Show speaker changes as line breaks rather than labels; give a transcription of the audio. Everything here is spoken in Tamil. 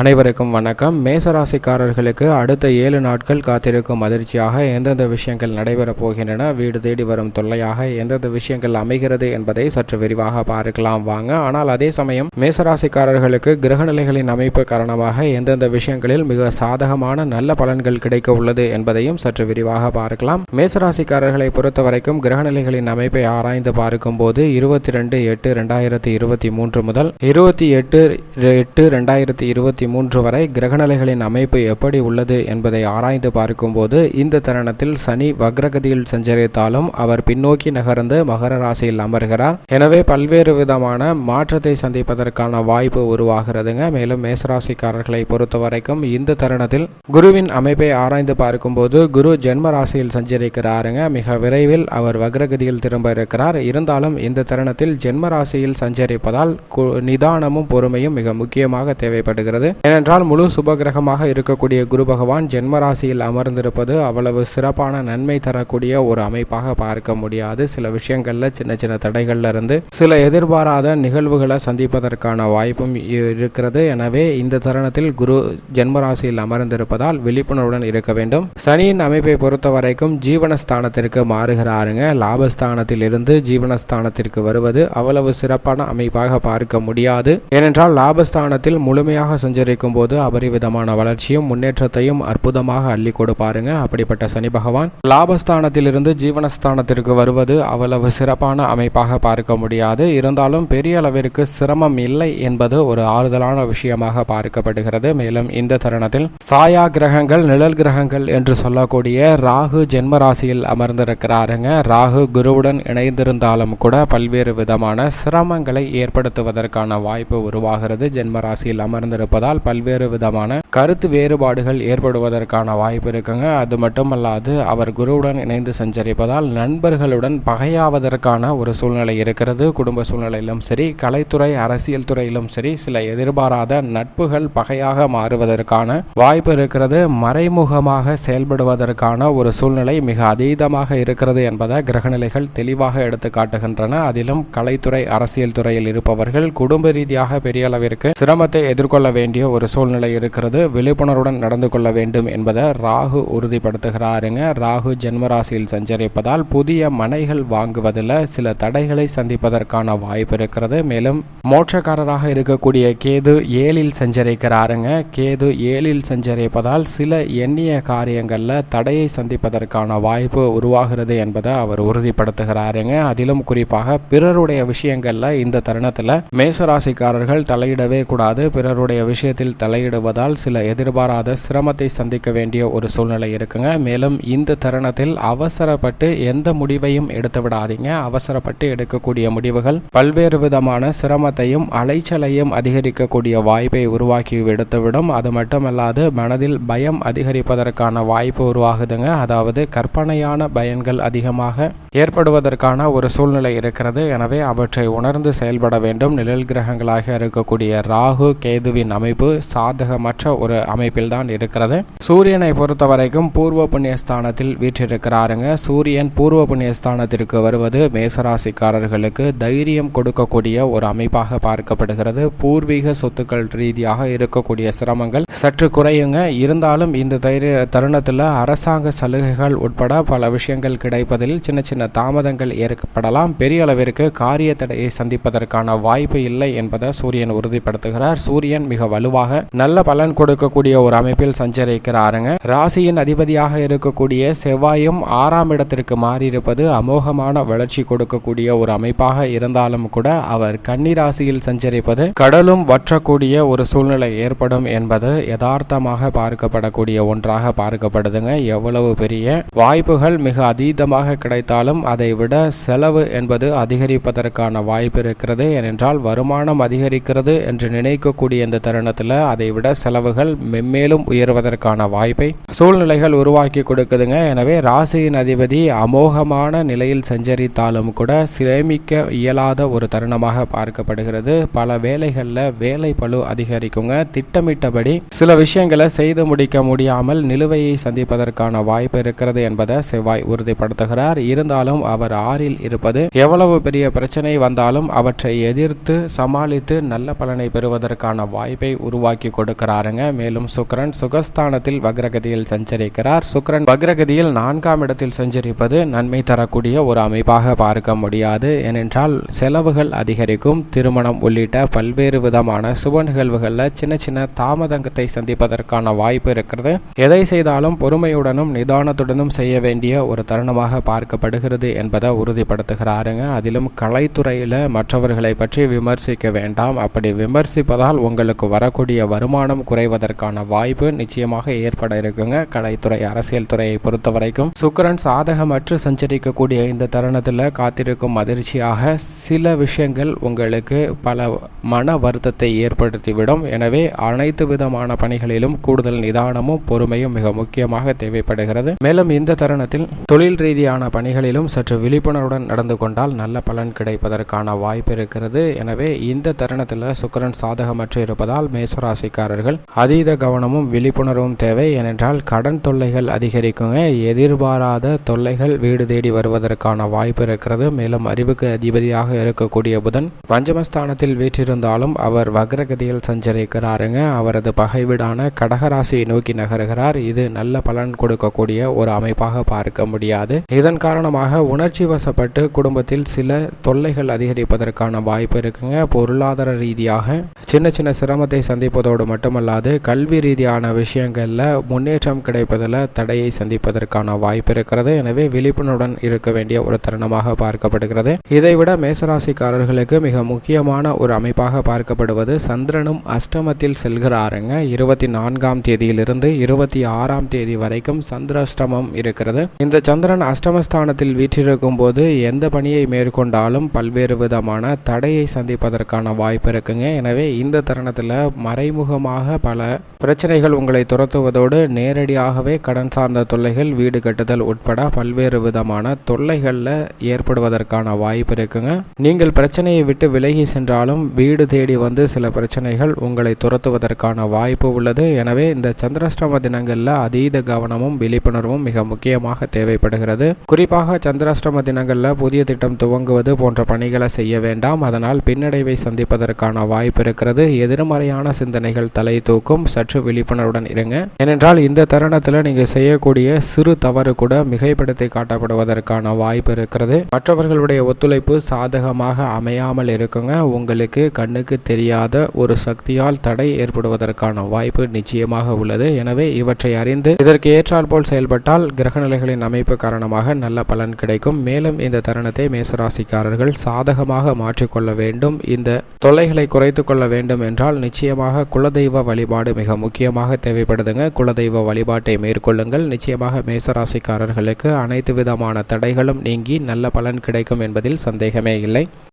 அனைவருக்கும் வணக்கம். மேசராசிக்காரர்களுக்கு அடுத்த ஏழு நாட்கள் காத்திருக்கும் அதிர்ச்சியாக எந்தெந்த விஷயங்கள் நடைபெறப் போகின்றன வீடு தேடி வரும் தொல்லையாக எந்தெந்த விஷயங்கள் அமைகிறது என்பதை சற்று விரிவாக பார்க்கலாம். வாங்க ஆனால் அதே சமயம் மேசராசிக்காரர்களுக்கு கிரகநிலைகளின் அமைப்பு காரணமாக எந்தெந்த விஷயங்களில் மிக சாதகமான நல்ல பலன்கள் கிடைக்க உள்ளது என்பதையும் சற்று விரிவாக பார்க்கலாம். மேசராசிக்காரர்களை பொறுத்த வரைக்கும் கிரகநிலைகளின் அமைப்பை ஆராய்ந்து பார்க்கும்போது இருபத்தி ரெண்டு எட்டு ரெண்டாயிரத்தி இருபத்தி மூன்று முதல் இருபத்தி எட்டு எட்டு ரெண்டாயிரத்தி இருபத்தி மூன்று வரை கிரகநிலைகளின் அமைப்பு எப்படி உள்ளது என்பதை ஆராய்ந்து பார்க்கும்போது இந்த தருணத்தில் சனி வக்ரகதியில் சஞ்சரித்தாலும் அவர் பின்னோக்கி நகர்ந்து மகர ராசியில் அமர்கிறார். எனவே பல்வேறு விதமான மாற்றத்தை சந்திப்பதற்கான வாய்ப்பு உருவாகிறதுங்க. மேலும் மேசராசிக்காரர்களை பொறுத்த வரைக்கும் இந்த தருணத்தில் குருவின் அமைப்பை ஆராய்ந்து பார்க்கும்போது குரு ஜென்ம ராசியில் சஞ்சரிக்கிறாருங்க. மிக விரைவில் அவர் வக்ரகதியில் திரும்ப இருக்கிறார். இருந்தாலும் இந்த தருணத்தில் ஜென்ம ராசியில் சஞ்சரிப்பதால் கு- நிதானமும் பொறுமையும் மிக முக்கியமாக தேவைப்படுகிறது. ஏனென்றால் முழு சுபகிரகமாக இருக்கக்கூடிய குரு பகவான் ஜென்மராசியில் அமர்ந்திருப்பது அவ்வளவு சிறப்பான நன்மை தரக்கூடிய ஒரு அமைப்பாக பார்க்க முடியாது. சில விஷயங்கள்ல சின்ன சின்ன தடைகள்ல இருந்து சில எதிர்பாராத நிகழ்வுகளை சந்திப்பதற்கான வாய்ப்பும் இருக்கிறது. எனவே இந்த தருணத்தில் குரு ஜென்மராசியில் அமர்ந்திருப்பதால் விழிப்புணர்வுடன் இருக்க வேண்டும். சனியின் அமைப்பை பொறுத்த வரைக்கும் ஜீவனஸ்தானத்திற்கு மாறுகிறாருங்க. லாபஸ்தானத்தில் இருந்து ஜீவனஸ்தானத்திற்கு வருவது அவ்வளவு சிறப்பான அமைப்பாக பார்க்க முடியாது. ஏனென்றால் லாபஸ்தானத்தில் முழுமையாக சஞ்சரிக்கும் போது அபரிவிதமான வளர்ச்சியும் முன்னேற்றத்தையும் அற்புதமாக அள்ளி கொடுப்பாருங்க. அப்படிப்பட்ட சனி பகவான். லாபஸ்தானத்திலிருந்து ஜீவனஸ்தானத்திற்கு வருவது அவ்வளவு சிறப்பான அமைப்பாக பார்க்க முடியாது. இருந்தாலும் பெரிய அளவிற்கு சிரமம் இல்லை என்பது ஒரு ஆறுதலான விஷயமாக பார்க்கப்படுகிறது. மேலும் இந்த தருணத்தில் சாயா கிரகங்கள் நிழல் கிரகங்கள் என்று சொல்லக்கூடிய ராகு ஜென்ம ராசியில் அமர்ந்திருக்கிறாருங்க. ராகு குருவுடன் இணைந்திருந்தாலும் கூட பல்வேறு விதமான சிரமங்களை ஏற்படுத்துவதற்கான வாய்ப்பு உருவாகிறது. ஜென்ம ராசியில் அமர்ந்திருப்பதால் பல்வேறு விதமான கருத்து வேறுபாடுகள் ஏற்படுவதற்கான வாய்ப்பு இருக்குங்க. அது மட்டுமல்லாது அவர் குருவுடன் இணைந்து சஞ்சரிப்பதால் நண்பர்களுடன் பகையாவதற்கான ஒரு சூழ்நிலை இருக்கிறது. குடும்ப சூழ்நிலையிலும் சரி கலைத்துறை அரசியல் துறையிலும் சரி சில எதிர்பாராத நட்புகள் பகையாக மாறுவதற்கான வாய்ப்பு இருக்கிறது. மறைமுகமாக செயல்படுவதற்கான ஒரு சூழ்நிலை மிக அதீதமாக இருக்கிறது என்பதை கிரகநிலைகள் தெளிவாக எடுத்து காட்டுகின்றன. அதிலும் கலைத்துறை அரசியல் துறையில் இருப்பவர்கள் குடும்ப ரீதியாக பெரிய அளவிற்கு சிரமத்தை எதிர்கொள்ள வேண்டிய ஒரு சூழ்நிலை இருக்கிறது. விழிப்புணர்வுடன் நடந்து கொள்ள வேண்டும் என்பதை ராகு உறுதிப்படுத்துகிறாருங்க. ராகு ஜென்மராசியில் சஞ்சரிப்பதால் புதிய மனைகள் வாங்குவதில் சில தடைகளை சந்திப்பதற்கான வாய்ப்பு இருக்கிறது. மேலும் மோட்சக்காரராக இருக்கக்கூடிய கேது ஏழில் சஞ்சரிக்கிறாருங்க. கேது ஏழில் சஞ்சரிப்பதால் சில எண்ணிய காரியங்களில் தடையை சந்திப்பதற்கான வாய்ப்பு உருவாகிறது என்பதை அவர் உறுதிப்படுத்துகிறாருங்க. அதிலும் குறிப்பாக பிறருடைய விஷயங்களில் இந்த தருணத்தில் மேசராசிக்காரர்கள் தலையிடவே கூடாது. பிறருடைய விஷயம் விஷயத்தில் தலையிடுவதால் சில எதிர்பாராத சிரமத்தை சந்திக்க வேண்டிய ஒரு சூழ்நிலை இருக்குங்க. மேலும் இந்த தருணத்தில் அவசரப்பட்டு எந்த முடிவையும் எடுத்து விடாதீங்க. அவசரப்பட்டு எடுக்கக்கூடிய முடிவுகள் பல்வேறு விதமான சிரமத்தையும் அலைச்சலையும் அதிகரிக்கக்கூடிய வாய்ப்பை உருவாக்கி எடுத்துவிடும். அது மட்டுமல்லாது மனதில் பயம் அதிகரிப்பதற்கான வாய்ப்பு உருவாகுதுங்க. அதாவது கற்பனையான பயன்கள் அதிகமாக ஏற்படுவதற்கான ஒரு சூழ்நிலை இருக்கிறது. எனவே அவற்றை உணர்ந்து செயல்பட வேண்டும். நிழல் கிரகங்களாக இருக்கக்கூடிய ராகு கேதுவின் அமைப்பு சாதகமற்ற ஒரு அமைப்பில் தான் இருக்கிறது. சூரியனை பொறுத்த வரைக்கும் பூர்வ புண்ணியஸ்தானத்தில் வீற்றிருக்கிறாருங்க. சூரியன் பூர்வ புண்ணியஸ்தானத்திற்கு வருவது மேசராசிக்காரர்களுக்கு தைரியம் கொடுக்கக்கூடிய ஒரு அமைப்பாக பார்க்கப்படுகிறது. பூர்வீக சொத்துக்கள் ரீதியாக இருக்கக்கூடிய சிரமங்கள் சற்று குறையுங்க. இருந்தாலும் இந்த தைரிய தருணத்தில் அரசாங்க சலுகைகள் உட்பட பல விஷயங்கள் கிடைப்பதில் சின்ன சின்ன தாமதங்கள் ஏற்படலாம். பெரிய அளவிற்கு காரிய தடையை சந்திப்பதற்கான வாய்ப்பு இல்லை என்பதை சூரியன் உறுதிப்படுத்துகிறார். சூரியன் மிக வலுவாக நல்ல பலன் கொடுக்கக்கூடிய ஒரு அமைப்பில் சஞ்சரிக்கிறாருங்க. ராசியின் அதிபதியாக இருக்கக்கூடிய செவ்வாயும் ஆறாம் இடத்திற்கு மாறியிருப்பது அமோகமான வளர்ச்சி கொடுக்கக்கூடிய ஒரு அமைப்பாக இருந்தாலும் கூட அவர் கன்னிராசியில் சஞ்சரிப்பது கடலும் வற்றக்கூடிய ஒரு சூழ்நிலை ஏற்படும் என்பது யதார்த்தமாக பார்க்கப்படக்கூடிய ஒன்றாக பார்க்கப்படுதுங்க. எவ்வளவு பெரிய வாய்ப்புகள் மிக அதீதமாக கிடைத்தாலும் இருந்தாலும் அதைவிட செலவு என்பது அதிகரிப்பதற்கான வாய்ப்பு இருக்கிறது. ஏனென்றால் வருமானம் அதிகரிக்கிறது என்று நினைக்கக்கூடிய இந்த தருணத்தில் அதைவிட செலவுகள் மென்மேலும் உயர்வதற்கான வாய்ப்பை சூழ்நிலைகள் உருவாக்கி கொடுக்குதுங்க. எனவே ராசியின் அதிபதி அமோகமான நிலையில் சஞ்சரித்தாலும் கூட சேமிக்க இயலாத ஒரு தருணமாக பார்க்கப்படுகிறது. பல வேலைகளில் வேலை பளு அதிகரிக்குங்க. திட்டமிட்டபடி சில விஷயங்களை செய்து முடிக்க முடியாமல் நிலுவையை சந்திப்பதற்கான வாய்ப்பு இருக்கிறது என்பதை செவ்வாய் உறுதிப்படுத்துகிறார். இருந்தாலும் அவர் ஆறில் இருப்பது எவ்வளவு பெரிய பிரச்சனை வந்தாலும் அவற்றை எதிர்த்து சமாளித்து நல்ல பலனை பெறுவதற்கான வாய்ப்பை உருவாக்கி கொடுக்கிறாருங்க. மேலும் சுக்கிரன் சுகஸ்தானத்தில் வக்ரகதியில் சஞ்சரிக்கிறார். சுக்கிரன் வக்ரகதியில் நான்காம் இடத்தில் சஞ்சரிப்பது நன்மை தரக்கூடிய ஒரு அமைப்பாக பார்க்க முடியாது. ஏனென்றால் செலவுகள் அதிகரிக்கும். திருமணம் உள்ளிட்ட பல்வேறு விதமான சுப நிகழ்வுகளில் சின்ன சின்ன தாமதங்கத்தை சந்திப்பதற்கான வாய்ப்பு இருக்கிறது. எதை செய்தாலும் பொறுமையுடனும் நிதானத்துடனும் செய்ய வேண்டிய ஒரு தருணமாக பார்க்கப்படுகிறது. என்பதை உறுதிப்படுத்துகிறாருங்க. அதிலும் கலைத்துறையில் மற்றவர்களை பற்றி விமர்சிக்க வேண்டாம். அப்படி விமர்சிப்பதால் உங்களுக்கு வரக்கூடிய வருமானம் குறைவதற்கான வாய்ப்பு நிச்சயமாக ஏற்பட இருக்குங்க. கலைத்துறை அரசியல் துறையை பொறுத்த வரைக்கும் சுக்கரன் சாதகமற்று சஞ்சரிக்கக்கூடிய இந்த தருணத்தில் காத்திருக்கும் அதிர்ச்சியாக சில விஷயங்கள் உங்களுக்கு பல மன வருத்தத்தை ஏற்படுத்திவிடும். எனவே அனைத்து விதமான பணிகளிலும் கூடுதல் நிதானமும் பொறுமையும் மிக முக்கியமாக தேவைப்படுகிறது. மேலும் இந்த தருணத்தில் தொழில் ரீதியான பணிகளிலும் சற்று விழிப்புணர்வுடன் நடந்து கொண்டால் நல்ல பலன் கிடைப்பதற்கான வாய்ப்பு இருக்கிறது. எனவே இந்த தருணத்தில் சுக்கிரன் சாதகமற்று இருப்பதால் மேசராசிக்காரர்கள் அதீத கவனமும் விழிப்புணர்வும் தேவை. ஏனென்றால் கடன் தொல்லைகள் அதிகரிக்குங்க. எதிர்பாராத தொல்லைகள் வீடு தேடி வருவதற்கான வாய்ப்பு இருக்கிறது. மேலும் அறிவுக்கு அதிபதியாக இருக்கக்கூடிய புதன் பஞ்சமஸ்தானத்தில் வீற்றிருந்தாலும் அவர் வக்ரகதியில் சஞ்சரிக்கிறாருங்க. அவரது பகைவிடான கடகராசியை நோக்கி நகருகிறார். இது நல்ல பலன் கொடுக்கக்கூடிய ஒரு அமைப்பாக பார்க்க முடியாது. இதன் காரணமாக உணர்ச்சி வசப்பட்டு குடும்பத்தில் சில தொல்லைகள் அதிகரிப்பதற்கான வாய்ப்பு இருக்குங்க. பொருளாதார ரீதியாக சின்ன சின்ன சிரமத்தை சந்திப்பதோடு மட்டுமல்லாது கல்வி ரீதியான விஷயங்களில் முன்னேற்றம் கிடைப்பதில் தடையை சந்திப்பதற்கான வாய்ப்பு இருக்கிறது. எனவே விழிப்புணர்வுடன் இருக்க வேண்டிய ஒரு தருணமாக பார்க்கப்படுகிறது. இதைவிட மேசராசிக்காரர்களுக்கு மிக முக்கியமான ஒரு அமைப்பாக பார்க்கப்படுவது சந்திரனும் அஷ்டமத்தில் செல்கிறாருங்க. இருபத்தி நான்காம் தேதியிலிருந்து இருபத்தி ஆறாம் தேதி வரைக்கும் சந்திராஷ்டமம் இருக்கிறது. இந்த சந்திரன் அஷ்டமஸ்தானத்தில் வீற்றிருக்கும் போது எந்த பணியை மேற்கொண்டாலும் பல்வேறு விதமான தடையை சந்திப்பதற்கான வாய்ப்பு இருக்குங்க. எனவே இந்த தருணத்தில் மறைமுகமாக பல பிரச்சனைகள் உங்களை துரத்துவதோடு நேரடியாகவே கடன் சார்ந்த தொல்லைகள் வீடு கட்டுதல் உட்பட பல்வேறு விதமான தொல்லைகளில் ஏற்படுவதற்கான வாய்ப்பு இருக்குங்க. நீங்கள் பிரச்சனையை விட்டு விலகி சென்றாலும் வீடு தேடி வந்து சில பிரச்சனைகள் உங்களை துரத்துவதற்கான வாய்ப்பு உள்ளது. எனவே இந்த சந்திராஷ்டம தினங்களில் அதீத கவனமும் விழிப்புணர்வும் மிக முக்கியமாக தேவைப்படுகிறது. குறிப்பாக சந்திராஷ்டம தினங்களில் புதிய திட்டம் துவங்குவது போன்ற பணிகளை செய்ய வேண்டாம். அதனால் பின்னடைவை சந்திப்பதற்கான வாய்ப்பு இருக்கிறது. எதிர்மறையான சிந்தனைகள் தலை தூக்கும். சற்று விழிப்புணர்வுடன் இருங்க. ஏனென்றால் இந்த தருணத்தில் நீங்கள் செய்யக்கூடிய சிறு தவறு கூட மிகைப்படுத்தி காட்டப்படுவதற்கான வாய்ப்பு இருக்கிறது. மற்றவர்களுடைய ஒத்துழைப்பு சாதகமாக அமையாமல் இருக்குங்க. உங்களுக்கு கண்ணுக்கு தெரியாத ஒரு சக்தியால் தடை ஏற்படுவதற்கான வாய்ப்பு நிச்சயமாக உள்ளது. எனவே இவற்றை அறிந்து இதற்கு ஏற்றால் போல் செயல்பட்டால் கிரகநிலைகளின் அமைப்பு காரணமாக நல்ல பலன் பலன் கிடைக்கும். மேலும் இந்த தருணத்தை மேசராசிக்காரர்கள் சாதகமாக மாற்றிக்கொள்ள வேண்டும். இந்த தொல்லைகளை குறைத்து கொள்ள வேண்டும் என்றால் நிச்சயமாக குலதெய்வ வழிபாடு மிக முக்கியமாக தேவைப்படுதுங்க. குலதெய்வ வழிபாட்டை மேற்கொள்ளுங்கள். நிச்சயமாக மேசராசிக்காரர்களுக்கு அனைத்து விதமான தடைகளும் நீங்கி நல்ல பலன் கிடைக்கும் என்பதில் சந்தேகமே இல்லை.